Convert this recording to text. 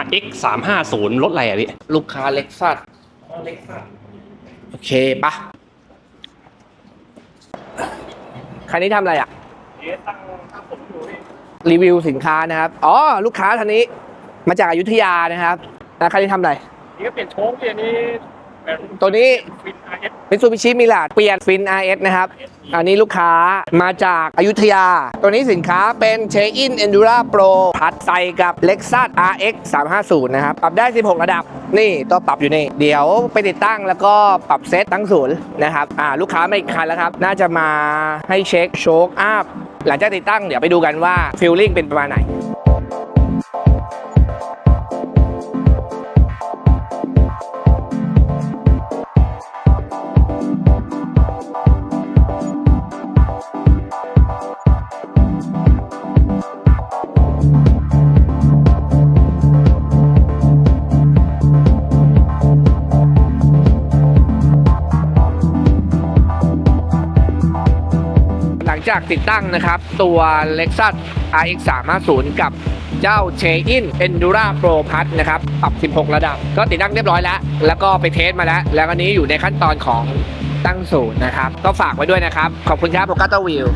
RX 350รถอะไรอะพี่ลูกค้าเล็กซัสเล็กซัสโอเคปะคันนี้ทำอะไรอะเอ๊ะตั้งตั้งผมอยู่นี่รีวิวสินค้านะครับ อ๋อ ลูกค้าท่านนี้มาจากอยุธยานะครับแล้วคันนี้ทำอะไร นี่ก็เปลี่ยนโชคพี่อันนี้เป็นตัวนี้ฟิน RX มิตซูบิชิมิลาดเปลี่ยนฟิน RS นะครับ อันนี้ลูกค้ามาจากอายุทยา ตัวนี้สินค้าเป็นเชอินเอนดูราโปรพัดใส่กับ Lexus RX 350 นะครับ ปรับได้ 16 ระดับ นี่ตัวปรับอยู่นี่ เดี๋ยวไปติดตั้งแล้วก็ปรับเซตตั้งศูนย์นะครับ อ่า ลูกค้าไม่คันแล้วครับ น่าจะมาให้เช็คโชคอัพหลังจากติดตั้งเดี๋ยวไปดูกันว่าฟิลลิ่งเป็นประมาณไหน จากติดตั้งนะครับ ตัว Lexus RX 350กับเจ้า c h e i n Endura Pro Plus นะครับ ปรับ 16 ระดับ ก็ติดตั้งเรียบร้อยแล้ว แล้วก็ไปเทสมาแล้ว แล้วอันนี้อยู่ในขั้นตอนของตั้งศูนย์นะครับ ก็ฝากไว้ด้วยนะครับ ขอบคุณครับโปรกาตวิว